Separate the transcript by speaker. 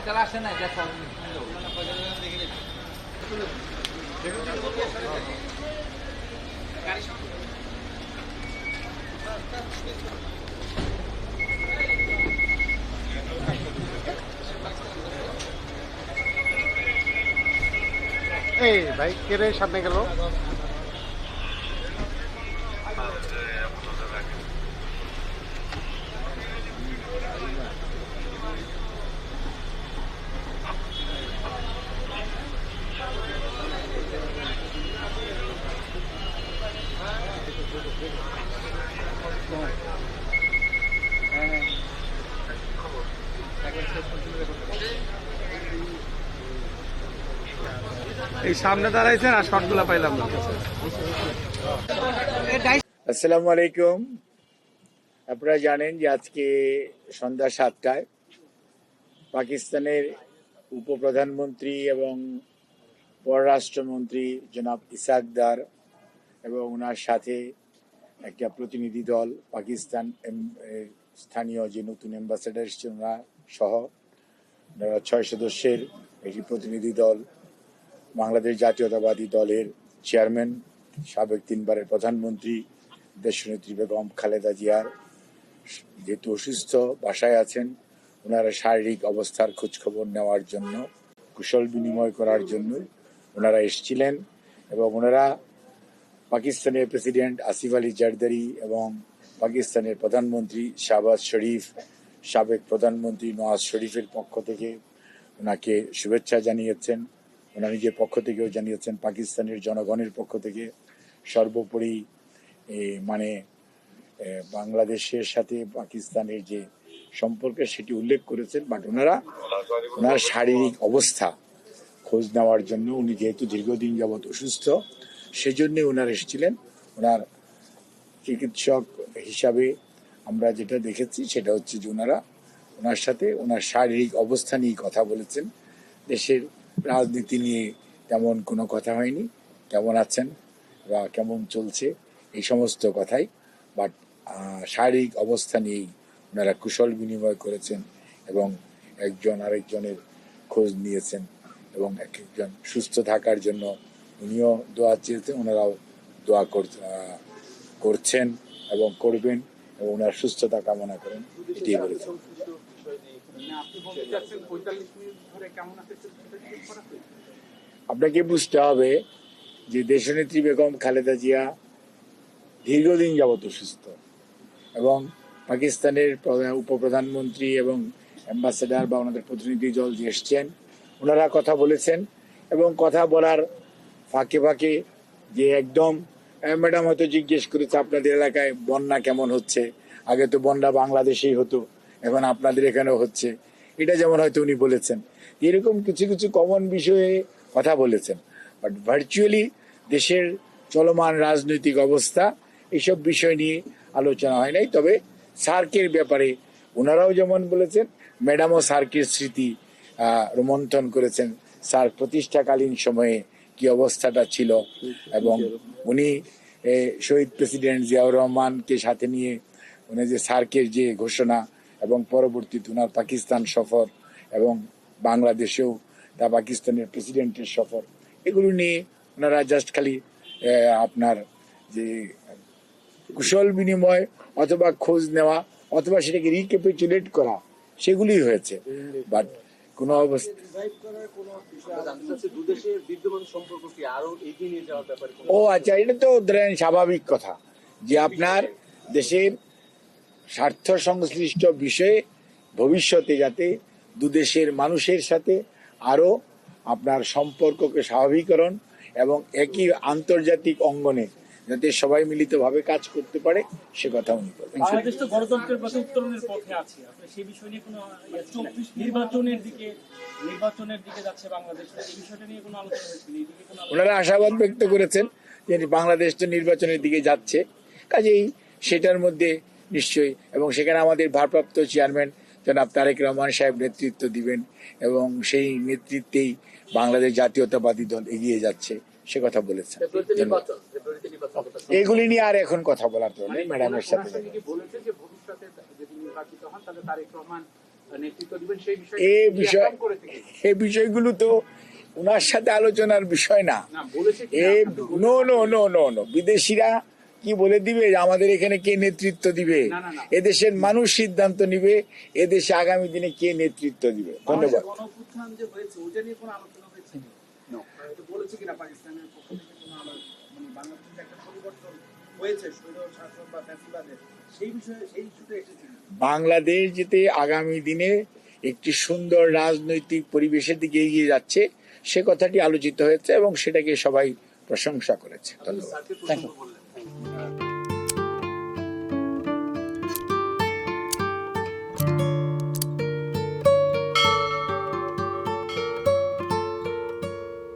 Speaker 1: আসে না
Speaker 2: এই ভাই কেড়ে সামনে গেল? এই সামনে দাঁড়াইছেন আর শটগুলা পাইলাম না।
Speaker 3: আসসালামু আলাইকুম। আপনারা জানেন যে আজকে সন্ধ্যা সাতটায় পাকিস্তানের উপপ্রধানমন্ত্রী এবং পররাষ্ট্রমন্ত্রী জনাব ইসাকদার এবং ওনার সাথে একটা প্রতিনিধি দল, পাকিস্তান স্থানীয় যে নতুন অ্যাম্বাসেডার সহ ছয় সদস্যের একটি প্রতিনিধি দল বাংলাদেশ জাতীয়তাবাদী দলের চেয়ারম্যান, সাবেক তিনবারের প্রধানমন্ত্রী, দেশনেত্রী বেগম খালেদা জিয়ার যেহেতু অসুস্থ বাসায় আছেন, ওনারা শারীরিক অবস্থার খোঁজখবর নেওয়ার জন্য, কুশল বিনিময় করার জন্য ওনারা এসেছিলেন এবং ওনারা পাকিস্তানের প্রেসিডেন্ট আসিফ আলী জারদারি এবং পাকিস্তানের প্রধানমন্ত্রী শাহবাজ শরীফ, সাবেক প্রধানমন্ত্রী নওয়াজ শরীফের পক্ষ থেকে ওনাকে শুভেচ্ছা জানিয়েছেন। ওনার নিজের পক্ষ থেকেও জানিয়েছেন, পাকিস্তানের জনগণের পক্ষ থেকে সর্বোপরি মানে বাংলাদেশের সাথে পাকিস্তানের যে সম্পর্ক সেটি উল্লেখ করেছেন, বাট ওনারা, ওনার শারীরিক অবস্থা খোঁজ নেওয়ার জন্য উনি যেহেতু দীর্ঘদিন যাবৎ অসুস্থ, সেজন্য ওনার এসেছিলেন। ওনার চিকিৎসক হিসাবে আমরা যেটা দেখেছি সেটা হচ্ছে যে ওনারা ওনার সাথে ওনার শারীরিক অবস্থা নিয়ে কথা বলেছেন। দেশের রাজনীতি নিয়ে তেমন কোনো কথা হয়নি। কেমন আছেন বা কেমন চলছে এই সমস্ত কথাই। বাট শারীরিক অবস্থা নিয়েই ওনারা কুশল বিনিময় করেছেন এবং একজন আরেকজনের খোঁজ নিয়েছেন এবং এক একজন সুস্থ থাকার জন্য উনিও দোয়া চেয়েছেন, ওনারাও দোয়া কর- করছেন এবং করবেন। ওনার সুস্থতা কামনা করেন
Speaker 1: করা হয়েছে?
Speaker 3: আপনাকে বুঝতে হবে যে দেশনেত্রী বেগম খালেদা জিয়া দীর্ঘদিন যাবত অসুস্থ এবং পাকিস্তানের উপপ্রধানমন্ত্রী এবং অ্যাম্বাসেডার বা ওনাদের প্রতিনিধি দল যে এসছেন, ওনারা কথা বলেছেন এবং কথা বলার ফাঁকে ফাঁকে যে একদম ম্যাডাম হয়তো জিজ্ঞেস করেছে, আপনাদের এলাকায় বন্যা কেমন হচ্ছে? আগে তো বন্যা বাংলাদেশেই হতো, এখন আপনাদের এখানেও হচ্ছে। এটা যেমন হয়তো উনি বলেছেন। এরকম কিছু কিছু কমন বিষয়ে কথা বলেছেন। বাট ভার্চুয়ালি দেশের চলমান রাজনৈতিক অবস্থা এইসব বিষয় নিয়ে আলোচনা হয় নাই। তবে সার্কের ব্যাপারে ওনারাও যেমন বলেছেন ম্যাডামও সার্কের স্মৃতি রোমন্থন করেছেন। সার্ক প্রতিষ্ঠাকালীন সময়ে কি অবস্থাটা ছিল? এবং উনি শহীদ প্রেসিডেন্ট জিয়াউর রহমানকে সাথে নিয়ে উনি যে সার্কের যে ঘোষণা এবং পরবর্তীতে ওনার পাকিস্তান সফর এবং বাংলাদেশেও তা পাকিস্তানের প্রেসিডেন্টের সফর, এগুলো নিয়ে ওনারা জাস্ট খালি আপনার যে কুশল বিনিময় অথবা খোঁজ নেওয়া অথবা সেটাকে রিক্যাপিচুলেট করা সেগুলি হয়েছে। বাট কোনো অবস্থা ও আচ্ছা এটা তো ধরেন স্বাভাবিক কথা যে আপনার দেশের স্বার্থ সংশ্লিষ্ট বিষয়ে ভবিষ্যতে যাতে দুদেশের মানুষের সাথে আরও আপনার সম্পর্ককে স্বাভাবিকরণ এবং একই আন্তর্জাতিক অঙ্গনে যাতে সবাই মিলিতভাবে কাজ করতে পারে সে কথা উনি বলেন।
Speaker 4: বাংলাদেশ তো গণতন্ত্রের পথে উত্তরণের পথে আছে। আপনি সেই বিষয় নিয়ে কোনো ইয়ে- নির্বাচনের দিকে নির্বাচনের দিকে যাচ্ছে বাংলাদেশ। এই বিষয়টা নিয়ে কোনো আলোচনা আলোচনা
Speaker 3: ওনারা আশাবাদ ব্যক্ত করেছেন যে বাংলাদেশ তো নির্বাচনের দিকে যাচ্ছে। কাজেই সেটার মধ্যে নিশ্চয়ই এবং সেখানে আমাদের ভারপ্রাপ্ত চেয়ারম্যান জনাব তারেক রহমান সাহেব নেতৃত্ব দিবেন এবং সেই নেতৃত্বেই বাংলাদেশ জাতীয়তাবাদী দল এগিয়ে যাচ্ছে। সে কথা বলেছেন। এগুলি নিয়ে আর এখন কথা বলার তো নেই ম্যাডামের সাথে। এই বিষয়গুলো তো ওনার সাথে আলোচনার বিষয় না।
Speaker 1: না
Speaker 3: no no no no no বিদেশিরা কি বলে দিবে? যে আমাদের এখানে কে নেতৃত্ব দিবে। এদেশের মানুষ সিদ্ধান্ত নিবে এদেশে আগামী দিনে কে নেতৃত্ব দিবে? ধন্যবাদ।
Speaker 5: বলেছে কিনা পাকিস্তানের পক্ষ থেকে কোনো মানে বাংলাদেশে একটা পরিবর্তন হয়েছে স্বৈর শাসন বা ফ্যাসিবাদের? সেই বিষয়ে সেই ইস্যুতে এসেছে
Speaker 3: বাংলাদেশ যেতে আগামী দিনে একটি সুন্দর রাজনৈতিক পরিবেশের দিকে এগিয়ে যাচ্ছে সে কথাটি আলোচিত হয়েছে এবং সেটাকে সবাই প্রশংসা করেছে। ধন্যবাদ।